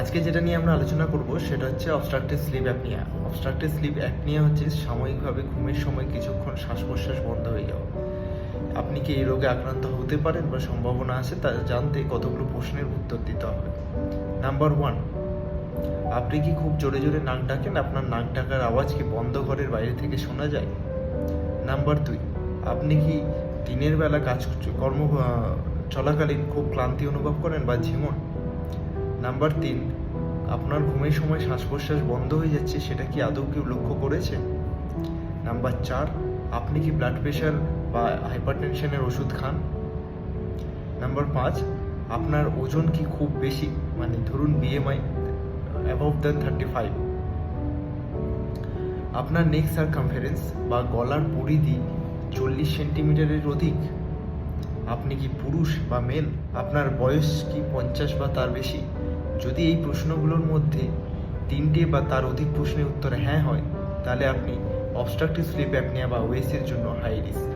আজকে যেটা নিয়ে আমরা আলোচনা করব সেটা হচ্ছে obstructive sleep apnoea obstructive sleep apnoea হচ্ছে সাময়িকভাবে ঘুমের সময় কিছুক্ষণ শ্বাস প্রশ্বাস বন্ধ হয়ে যাওয়া। আপনি কি এই রোগে আক্রান্ত হতে পারেন বা সম্ভাবনা আছে তা জানতে কতগুলো প্রশ্নের উত্তর দিতে হবে। নাম্বার ওয়ান আপনি কি খুব জোরে জোরে নাক ডাকেন? আপনার নাক ডাকার আওয়াজ কি বন্ধ ঘরের বাইরে থেকে শোনা যায়? নাম্বার দুই আপনি কি দিনের বেলা কাজ কর্ম চলাকালীন খুব ক্লান্তি অনুভব করেন বা ঝিমন? নাম্বার তিন, আপনার ঘুমের সময় শ্বাস প্রশ্বাস বন্ধ হয়ে যাচ্ছে, সেটা কি আদৌ কেউ লক্ষ্য করেছে? নাম্বার চার, আপনি কি ব্লাড প্রেশার বা হাইপারটেনশনের ওষুধ খান? নাম্বার পাঁচ, আপনার ওজন কি খুব বেশি? মানে ধরুন BMI above then thirty five আপনার নেক সারকামফারেন্স বা গলার পরিধি চল্লিশ সেন্টিমিটারের অধিক। আপনি কি পুরুষ বা মেল আপনার বয়স কি পঞ্চাশ বা তার বেশি? যদি এই প্রশ্নগুলোর মধ্যে তিনটে বা তার অধিক প্রশ্নের উত্তর হ্যাঁ হয়, তাহলে আপনি অবস্ট্রাকটিভ স্লিপ অ্যাপনিয়া বা ওয়েসের জন্য হাই রিস্ক